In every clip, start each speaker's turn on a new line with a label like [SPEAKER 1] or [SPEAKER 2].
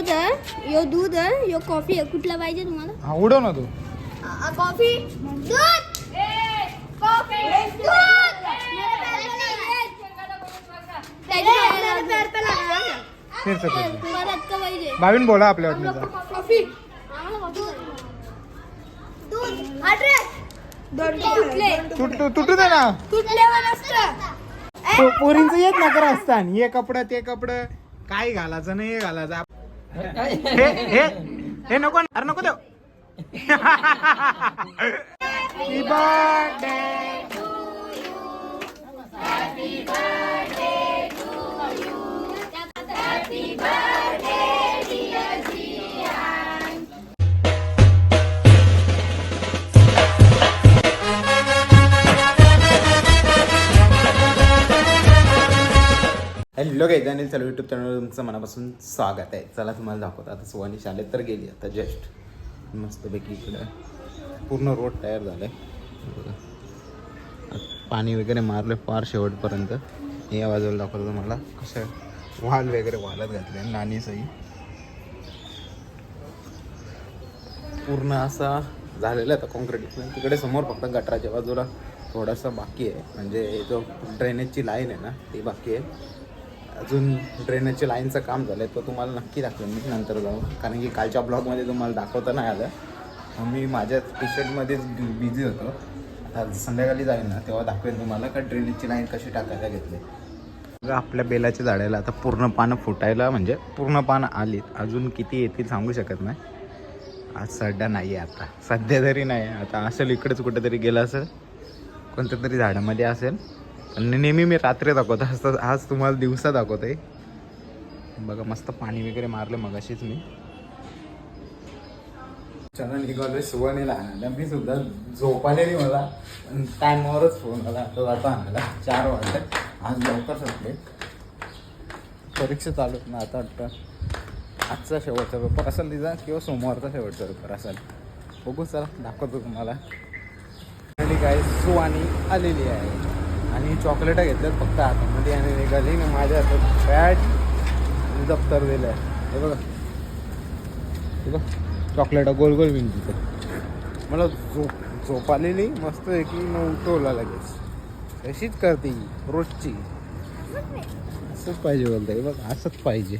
[SPEAKER 1] दूध आहे यो दूध आहे यो कॉफी आहे. कुठला पाहिजे तुम्हाला?
[SPEAKER 2] हा उडव ना तू
[SPEAKER 1] कॉफी दूध कॉफी. परत का पाहिजे
[SPEAKER 2] भाविन बोला आपल्या वाटणीचा
[SPEAKER 1] कॉफी. दूध.
[SPEAKER 2] तुट तुटू दे ना.
[SPEAKER 1] असतं.
[SPEAKER 2] पो- पोरींचं येत ना करा असतान हे कपडं ते कपडं. काय घालायचं नाही हे घालायचं. हे हे हे नको अरे नको देऊ. बर्थडे हॅलो काही जाणील चालू युट्यूब चॅनलवर तुमचं मनापासून स्वागत आहे. चला तुम्हाला दाखवत. आता सुवानी शाळेत तर गेली. आता जस्ट मस्तपैकी इकडं पूर्ण रोड तयार झालं आहे पाणी वगैरे मारलं फार शेवटपर्यंत. या बाजूला दाखवतो तुम्हाला. कसं वाल वगैरे वालत घातले नाणी सही पूर्ण असा झालेला आहे कॉन्क्रीट तिकडे समोर फक्त गटराच्या बाजूला थोडासा बाकी आहे. म्हणजे जो ड्रेनेजची लाईन आहे ना ती बाकी आहे. अजून ड्रेनेजच्या लाईनचं काम झालं आहे तो तुम्हाला नक्की दाखवेन. मी नंतर जाऊन कारण की कालच्या ब्लॉगमध्ये तुम्हाला दाखवता नाही आलं. मी माझ्या टी शर्टमध्येच बिझी होतो. आता संध्याकाळी जाईन ना तेव्हा दाखवेन तुम्हाला का ड्रेनेजची लाईन कशी टाकायला घेतली. बघा, आपल्या बेलाच्या झाडाला आता पूर्ण पानं फुटायला म्हणजे पूर्ण पानं आलीत. अजून किती येतील सांगू शकत नाही. आज सध्या नाही आहे आता. सध्या तरी नाही. आहे आता असेल इकडेच कुठेतरी गेलं असेल. कोणत्या तरी झाडामध्ये असेल. आणि नेहमी मी रात्री दाखवतो. आज आज तुम्हाला दिवसा दाखवतोय. बघा मस्त पाणी वगैरे मारलं मगाशीच मी. चला निघालोय सुवर्णीला आणायला. मी सुद्धा झोपालेली मला. टायमावरच फोन आला. आता जातो आणायला. चार वाजले. आज लवकर सुटले. परीक्षा चालू आहेत ना आता वाटतं आजचा शेवटचा पेपर असेल तिचा किंवा सोमवारचा शेवटचा पेपर असेल. बघू चला दाखवतो तुम्हाला. आणि काय सुवानी आलेली आहे. आणि चॉकलेटं घेतल्यात फक्त हातामध्ये आणि निघाली आणि माझ्या हातात बॅट आणि दप्तर दिलं आहे. हे बघा. हे बघ. चॉकलेटं गोल गोल विन तर. मला झोप झोप आलेली मस्त आहे की मग उठवला लगेच. तशीच करते रोजची. असंच पाहिजे बोलता. हे बघ असंच पाहिजे.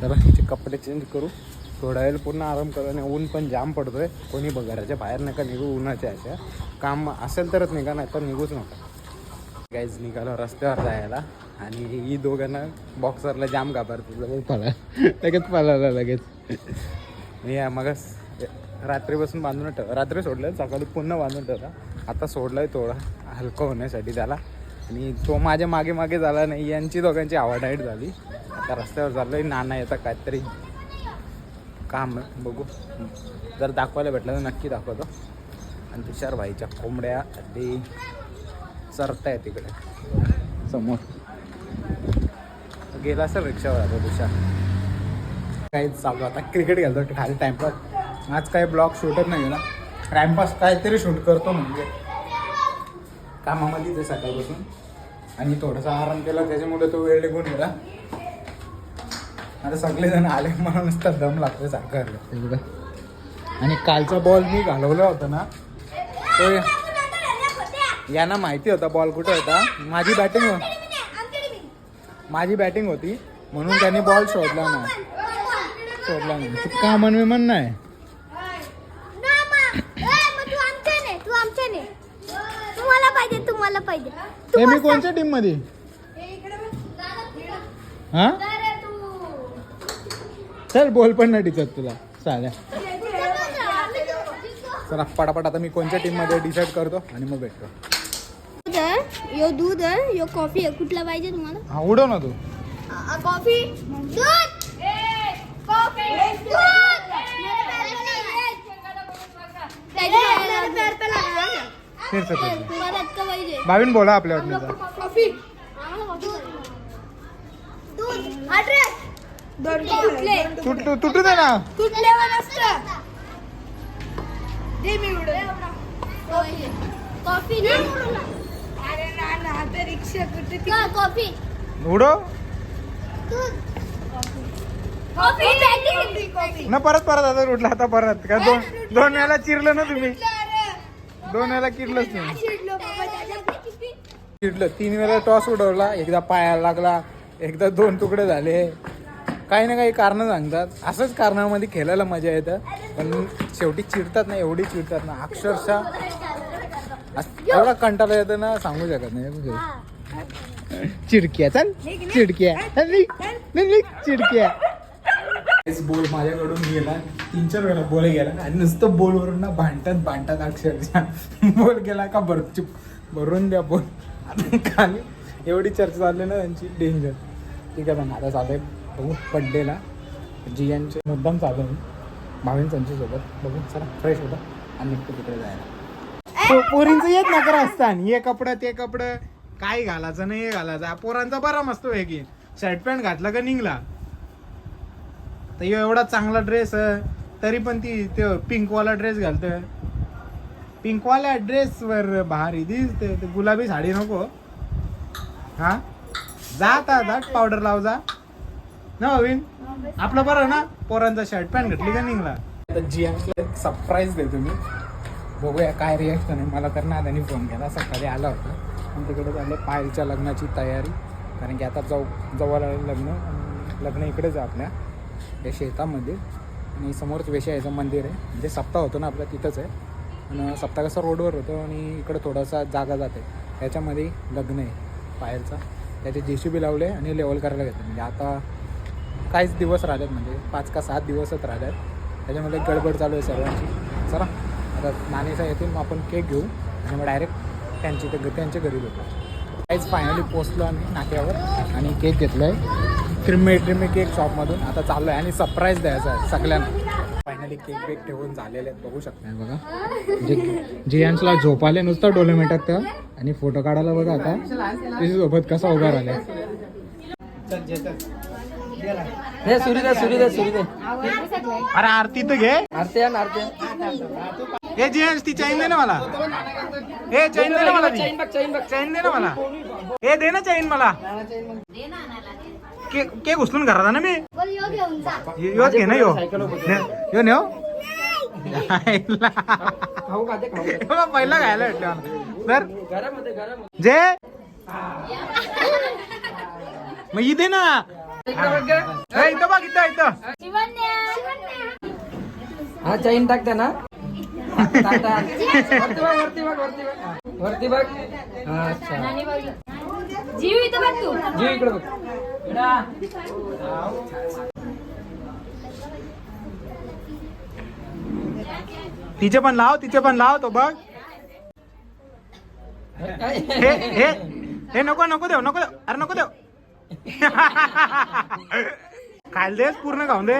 [SPEAKER 2] जरा हिचे कपडे चेंज करू. थोडा वेळ पूर्ण आराम करू आणि ऊन पण जाम पडतोय. कोणी घराच्या बाहेर नका निघू उन्हाच्या अशा. काम असेल तरच निघा नाही तर निघूच नका. काहीच निघालो रस्त्यावर जायला आणि ही दोघांना बॉक्सरला जाम घाबरते लगेच पळा. लगेच पळाला लगेच. मी मग रात्रीपासून बांधून ठेव रात्री सोडलं सकाळी पुन्हा बांधून ठेवला. आता सोडलाय थोडा हलका होण्यासाठी त्याला. आणि तो माझ्या मागे मागे झाला नाही यांची दोघांची आवाडाईट झाली. आता रस्त्यावर चाललोय नाना येतात काहीतरी काम बघू. जर दाखवायला भेटलं तर नक्की दाखवतो. आणि तुषार भाईच्या कोंबड्या ते चरताय तिकडे समोर. गेला असेल रिक्षावर आता तुषार. काही चालू आता. क्रिकेट खेळतो खाली टाइमपास आज काही ब्लॉग शूटच नाही ना. टाइमपास काहीतरी शूट करतो म्हणजे. कामामध्ये ते सकाळपासून. आणि थोडासा आराम केला त्याच्यामुळे तो वेळ निघून गेला. आता सगळेजण आले मला नुसतं दम लागतो सारखं. आणि कालचा बॉल मी घालवला होता ना तो यांना माहिती होता बॉल कुठे होता? माझी बॅटिंग माझी बॅटिंग होती म्हणून त्यांनी बॉल शोधला नाही. शोधला नाही. तू का म्हणवे म्हण नाही.
[SPEAKER 1] तुम्हाला पाहिजे
[SPEAKER 2] हे मी कोणत्या टीममध्ये हा? चल बॉल पण नाही टिचत तुला. चालेल चला पटापट आता मी कोणत्या टीममध्ये डिसाईड करतो आणि मग भेटतो.
[SPEAKER 1] दूध आहे यो दूध आहे यो कॉफी आहे. कुठला पाहिजे तुम्हाला?
[SPEAKER 2] हा उडव ना तू.
[SPEAKER 1] कॉफी दूध कॉफी दूध!
[SPEAKER 2] फिर से फिर से.
[SPEAKER 1] परत का पाहिजे.
[SPEAKER 2] भाविन बोला आपल्या वाटणीचा.
[SPEAKER 1] कॉफी दूध. अड्रेस कुठले?
[SPEAKER 2] तुट तुटू दे ना.
[SPEAKER 1] असतं दे मी कॉफी. अरे ना ना आता रिक्षा कुठे कॉफी.
[SPEAKER 2] उडव
[SPEAKER 1] दूध.
[SPEAKER 2] ना परत परत आता उठला आता परत. का दोन दोन वेळेला चिरलं ना तुम्ही? दोन वेळेला किरलंच नाही चिडलं तीन वेळा टॉस उडवला. एकदा पायाला लागला. एकदा दोन तुकडे झाले. काही ना काही कारणं सांगतात. असंच कारणामध्ये खेळायला मजा येतं. पण शेवटी चिडतात ना एवढी चिडतात ना अक्षरशः एवढा कंटाळा येतं ना सांगू शकत नाही. चिडक्या चल. चिडक्या. चिडक्या. बोल माझ्याकडून गेला तीन चार वेळा बोल गेला आणि नुसतं बोलवरून ना भांडतात भांडतात अक्षरशः. बोल गेला का भर चुप. भरून द्या बोल. आता काल एवढी चर्चा चालली ना त्यांची डेंजर ठीक आहे पण आता चालेल बघू जी जियांचे मुद्दाम चालू आहे भावीन सोबत बघू चला फ्रेश होता आणि निघतो तिकडे जायला. पोरींचं येत ना करा असताना हे कपडं ते कपडं. काय घालायचं नाही हे घालायचं. पोरांचा बरा मस्त आहे की. शर्ट पॅन्ट घातला का निघला? तर एवढा चांगला ड्रेस तरी पण ती तो पिंकवाला ड्रेस घालतोय. पिंकवाल्या ड्रेसवर भारी दिसते ते गुलाबी साडी नको. हा? जा आता दाट पावडर लाव जा. ना भाविन आपलं बरं ना? पोरांचा शर्ट पॅन्ट घातली का निघला? आता सरप्राईज देतो मी. बघूया काय रिॲक्शन आहे. मला तर ना फोन केला. सकाळी आला होता. आणि तिकडे झाले पायलच्या लग्नाची तयारी. कारण की आता जाऊ जवळ आलं लग्न. लग्न इकडेच आहे आपल्या. या शेतामध्ये. आणि समोरच वेशायचं मंदिर आहे. म्हणजे सप्ताह होतो ना आपला तिथंच आहे. आणि सप्ताह कसं रोडवर होतो. आणि इकडं थोडासा जागा जाते. त्याच्यामध्ये लग्न आहे. पायलचा. त्याचे जे सी बी लावले आणि लेवल करायला घेतलं. म्हणजे आता काहीच दिवस राहिलेत म्हणजे पाच का सात दिवसच राहिलेत. त्याच्यामध्ये गडबड चालू आहे सर्वांची. चला आता नाणीचा येथून मग आपण केक घेऊ आणि मग डायरेक्ट त्यांची ते त्यांच्या घरी भेटू. काहीच फायनली पोचलो आम्ही नाक्यावर आणि केक घेतला आहे क्रिमे ट्रिमे केक शॉपमधून आता चाललो आहे आणि सरप्राईज द्यायचा आहे सगळ्यांना. फायनली केक बेक ठेवून झालेले आहेत. बघू शकता बघा. जे जियांशला झोपाले नुसतं डोले मिळतात त्या आणि फोटो काढायला बघा आता. त्याच्यासोबत कसा उभा राहिलाय.
[SPEAKER 3] हे सुरी दे सुरी दे सुरी दे.
[SPEAKER 2] अरे आरती तर घे.
[SPEAKER 3] आरती आहे ना आरती.
[SPEAKER 2] हे जियांश ती चैन दे ना मला. हे चैन दे ना मला
[SPEAKER 3] चैन बघ चैन बघ.
[SPEAKER 2] चैन दे ना मला. हे दे ना चैन मला. केक उचलून घरात ना मी. योच घे ना यो. ने- यो नेव. पहिला खायला भेटलं. तर? जे? मग इथे ना. इथं बघ इथं इथं
[SPEAKER 3] हा चैन टाकते ना टाक, वरती बघ वरती बघ वरती बघ वरती बघ
[SPEAKER 1] जीव इथं बघ तू
[SPEAKER 3] जीव इकडे बघ
[SPEAKER 2] तिचे पण लाव तिचे पण लाव तो बघ हे हे हे नको नको देऊ नको देऊ अरे नको देऊ खायला देस पूर्ण खाऊन दे.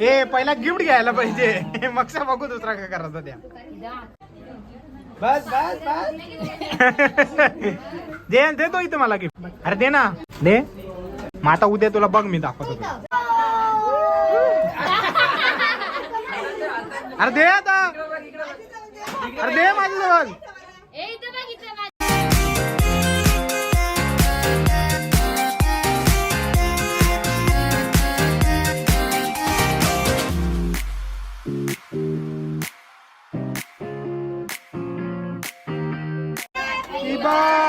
[SPEAKER 2] हे पहिला गिफ्ट घ्यायला पाहिजे. मग बघू दुसरा काय करायचा त्या.
[SPEAKER 3] बस बस बस.
[SPEAKER 2] दे देतो इथं मला गिफ्ट अरे दे ना. दे. मग आता उद्या तुला बघ मी दाखवतो तुला. अरे दे आता. अरे दे माझ्याजवळ. Bye.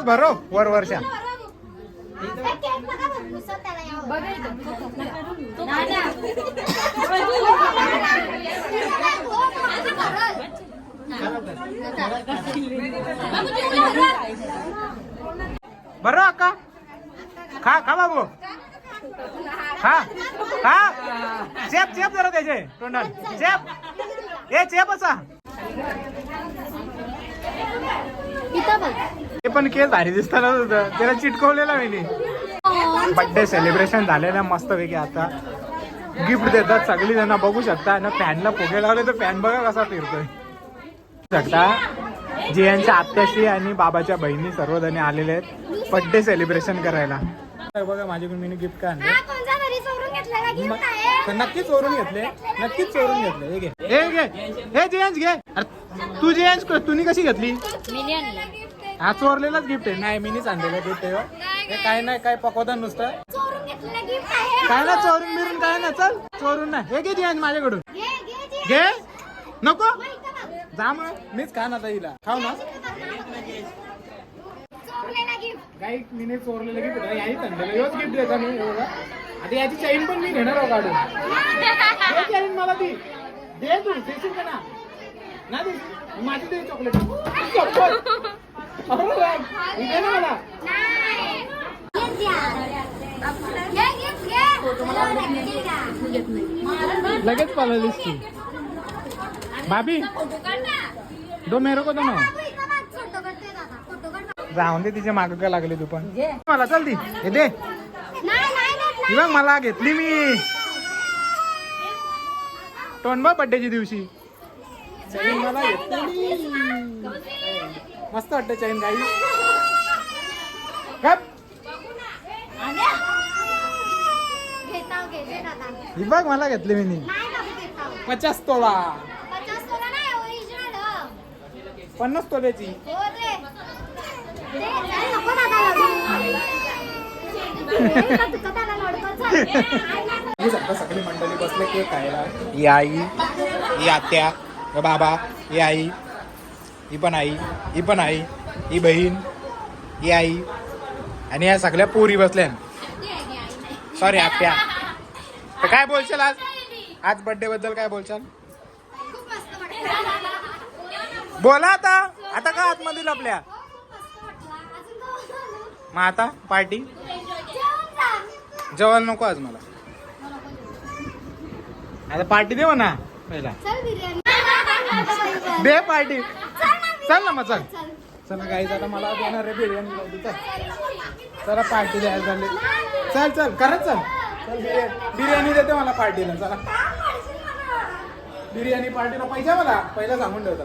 [SPEAKER 2] हा तोच भरो वर वर्षा. बरो अक्का. खा खा बाबू. खा खा. चेप चेप जरा त्याचे तोंडात. चेप. ए चेप असा. ते पण केस भारी दिसताना होतं. त्याला चिटकवलेला मी बर्थडे सेलिब्रेशन झालेलं मस्त पैकी आता. गिफ्ट देतात सगळी जण बघू शकता. ना फॅनला फुगे लावले तर फॅन बघा कसा फिरतोय. शकता? जियांच्या आत्याशी आणि बाबाच्या बहिणी सर्वजणी आलेले आहेत. बर्थडे सेलिब्रेशन करायला. बघा माझ्याकडून मी गिफ्ट काय आणले? नक्कीच चोरून घेतले. नक्कीच चोरून घेतले. हे घे. हे घे. हे जियांश घे. अरे तू जियांश तुम्ही कशी घेतली? हा चोरलेलाच गिफ्ट आहे. नाही मीनीच आणलेलं गिफ्ट आहे हो. काय नाही काय पकवता नुसतं. काय ना चोरून बिरून काय ना चल. चोरून ना हे घे माझ्याकडून.
[SPEAKER 1] घे
[SPEAKER 2] नको. जा मग. मीच खा ना ताईला खाऊ ना.
[SPEAKER 1] चोरलेला गिफ्ट
[SPEAKER 2] काही मीने चोरलेलं गिफ्ट याही आणलेलं गिफ्ट देता मी बघा आता याची चैन पण मी घेणार आहो काढून. चैन मला ती. दे तू देशील का ना? ना दे माझी दे चॉकलेट चॉकलेट अरे
[SPEAKER 1] नाही
[SPEAKER 2] लगेच पळालीस तू. भाभी दो मेरे को दो ना जाऊन दे तिच्या माग का लागली तू पण. मला चल ती. हे दे.
[SPEAKER 1] नाही
[SPEAKER 2] बघ मला घेतली मी. टोनबा बड्डेच्या दिवशी. मला घेतली मस्त वाटतं चैन गप.
[SPEAKER 1] दादा
[SPEAKER 2] ही बघ मला घेतली मी पचास तोळा.
[SPEAKER 1] पचास तोला नाही ओरिजिनल
[SPEAKER 2] पन्नास तोल्याची सगळं मंडळी बसले केक खायला. ही आई ही आत्या हे बाबा ही आई. ही पण आई ही पण आई ही बहीण ही आई. आणि या सगळ्या पोरी बसल्या सॉरी आत्या तर काय बोलशाल आज? आज बर्थडे बद्दल काय बोलशाल? बोला आता. आता का आतमध्ये लपल्या? मग आता पार्टी
[SPEAKER 1] जेवण
[SPEAKER 2] नको आज मला. आता पार्टी देऊ ना पहिला. दे पार्टी चल ना मग चल.
[SPEAKER 1] चला
[SPEAKER 2] काही आता मला देणार आहे बिर्याणी लावली चल. चला पार्टी द्यायला चालले चल चल करत चल. चल बिर्याणी. बिर्याणी देते मला पार्टीला चला. बिर्याणी पार्टीला पाहिजे मला. पहिला सांगून ठेवता.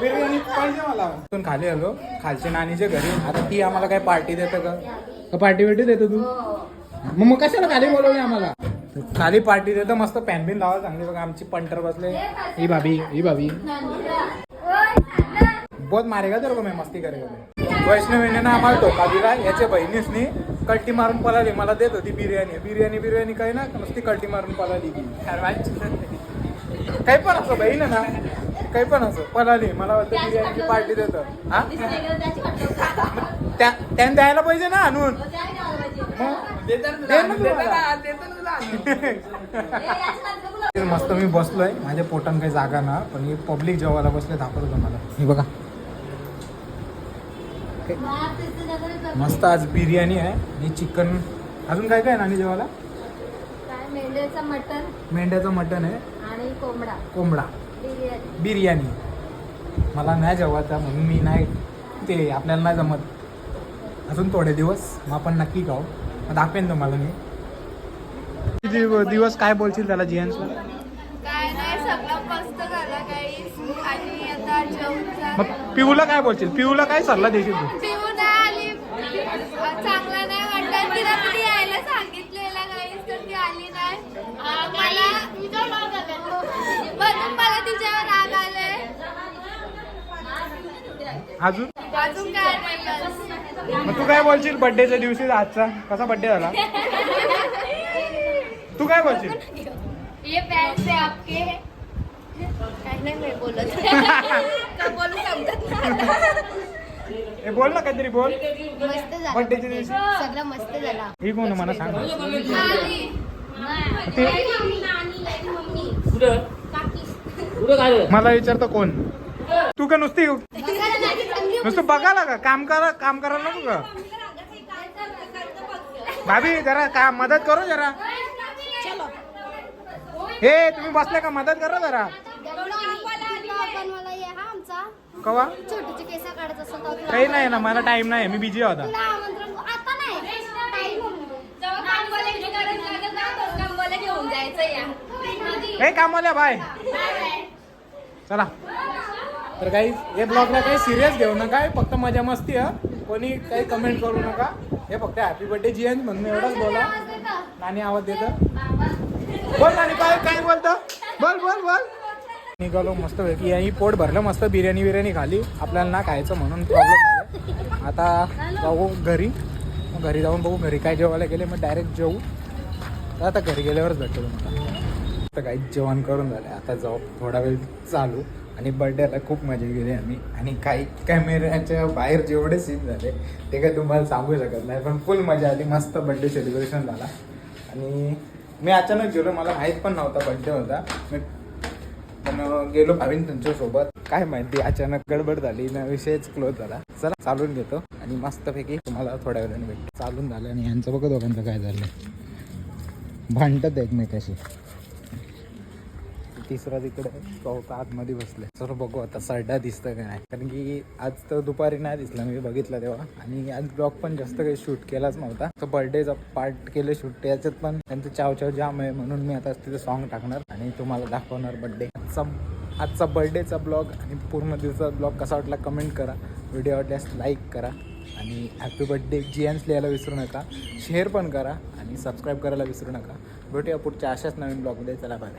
[SPEAKER 2] बिर्याणी पाहिजे मला. तिथून खाली आलो. खालच्या नानीच्या घरी. आता ती आम्हाला काय पार्टी देतं का? का पार्टी बिर्टी देतो तू? मग मग कशाला खाली बोलवली आम्हाला? खाली पार्टी देतं मस्त पॅन बिन लावा चांगली. बघा आमची पंटर बसले. ही भाभी ही भाभी. बहुत मारेगा तेरे को मैं मस्ती करेगा वैष्णवीने ना आम्हाला धोका दिला याच्या बहिणीसनी कल्टी मारून पळाली मला देत होती बिर्याणी. बिर्याणी बिर्याणी काही ना नुसती कल्टी मारून पळाली की काही पण असो बहीण आहे ना. काही पण असो पळाली. मला वाटतं बिर्याणीची पार्टी देत. हा? त्या त्याने द्यायला पाहिजे ना आणून. मस्त मी बसलोय. माझ्या पोटान काही जागा ना पण हे पब्लिक जेवायला बसले होतं मला हे बघा. मस्त आज बिर्याणी आहे. आणि चिकन. अजून काय काय आहे नानी जेवायला?
[SPEAKER 1] काय मेंढ्याचं मटण.
[SPEAKER 2] मेंढ्याचं मटण आहे.
[SPEAKER 1] आणि कोंबडा.
[SPEAKER 2] कोंबडा.
[SPEAKER 1] बिर्याणी.
[SPEAKER 2] बिर्याणी. मला नाही जेवायचा म्हणून मी नाही ते आपल्याला नाही जमत. अजून थोडे दिवस. मग आपण नक्की खाऊ. मग दाखवेन तुम्हाला मी. किती दिवस काय बोलशील त्याला जियन्सला
[SPEAKER 1] काय नाही सगळं मस्त झालं काही आणि आता जेवण
[SPEAKER 2] मग पिऊला काय बोलशील? पिऊला काय सल्ला देशील तू?
[SPEAKER 1] पिऊ नाही आली. चांगला नाही वाटलं तिला मी यायला सांगितलेलं काही तर ती आली नाही. मला म्हणून मला तिच्यावर राग आले
[SPEAKER 2] अजून?
[SPEAKER 1] अजून काय नाही बस.
[SPEAKER 2] मग तू काय बोलशील बर्थडेच्या दिवशी आजचा? कसा बर्थडे झाला? तू काय बोलशील?
[SPEAKER 1] ये पैसे आपके. नाही मी बोलत. काय बोलू समजत नाही
[SPEAKER 2] ए बोल ना काहीतरी बोल.
[SPEAKER 1] मस्त झाला.
[SPEAKER 2] बर्थडेच्या दिवशी
[SPEAKER 1] सगळं मस्त झाला.
[SPEAKER 2] ही कोण मला सांग
[SPEAKER 4] कुठं? कुठं काय
[SPEAKER 2] मला विचारतो कोण? तू का नुसती नुसतं बघायला का? काम करा काम करायला नको का? भाभी जरा का मदत करो जरा. हे तुम्ही बसले का? मदत करा जरा
[SPEAKER 1] आपण मला ये हा आमचा
[SPEAKER 2] कवा?
[SPEAKER 1] छोटीचे केस काढत असतो तेव्हा तुला-
[SPEAKER 2] काही नाही ना मला टाइम नाही मी बिझी होता.
[SPEAKER 1] तुला आमंत्रण आता नाही.
[SPEAKER 2] हे कामवाल्या बाय चला. तर काही हे ब्लॉगला काही सिरियस घेऊ नका हे फक्त मजा मस्ती हा कोणी काही कमेंट करू नका. हे फक्त हॅपी बर्थडे जियन म्हणून एवढंच बोला नानी आवाज देतं. बोल नानी काय काय बोलतं? बोल बोल बोल. निघालो मस्त पैकी. आणि पोट भरलं मस्त बिर्याणी बिर्याणी खाली आपल्याला ना खायचं म्हणून प्रॉब्लेम आता जाऊ घरी. मग घरी जाऊन बघू घरी काय जेवायला गेले मग डायरेक्ट जेवू तर आता घरी गेल्यावरच भेटतो तुम्हाला. तर काही जेवण करून झालं आता जाऊ. थोडा वेळ चालू. आणि बर्थडेला खूप मजा गेली आम्ही. आणि काही कॅमेऱ्याच्या बाहेर जेवढे सीन झाले ते काही तुम्हाला सांगू शकत नाही. पण फुल मजा आली. मस्त बर्थडे सेलिब्रेशन झाला. आणि मी अचानक गेलो मला माहीत पण नव्हता बर्थडे होता. मी पण गेलो भावीन तुमच्यासोबत काय माहिती अचानक गडबड झाली. ना विषयच क्लोज झाला. चला चालून घेतो. आणि मस्तपैकी तुम्हाला थोड्या वेळाने भेटतो. चालून झालं आणि यांचं बघा दोघांचं काय झालं भांडतात एकमेकाशी तिसरा तिकडे चौथा आतमध्ये बसले. सर बघू आता सरडा दिसतं का नाही. कारण की आज तर दुपारी नाही दिसला मी बघितलं तेव्हा. आणि आज ब्लॉग पण जास्त काही शूट केलाच नव्हता. तर बर्थडेचा पार्ट केले शूट याच्यात पण त्यांचं चाव चाव जाम आहे म्हणून मी आता तिथे सॉन्ग टाकणार आणि तुम्हाला दाखवणार बर्थडे आजचा आजचा बर्थडेचा ब्लॉग आणि पूर्ण दिवसाचा ब्लॉग कसा वाटला कमेंट करा. व्हिडिओ आवडल्यास लाईक करा आणि हॅपी बर्थडे एन्स लिहायला विसरू नका. शेअर पण करा आणि सबस्क्राईब करायला विसरू नका. भेटूया पुढच्या अशाच नवीन ब्लॉगमध्ये चला बाय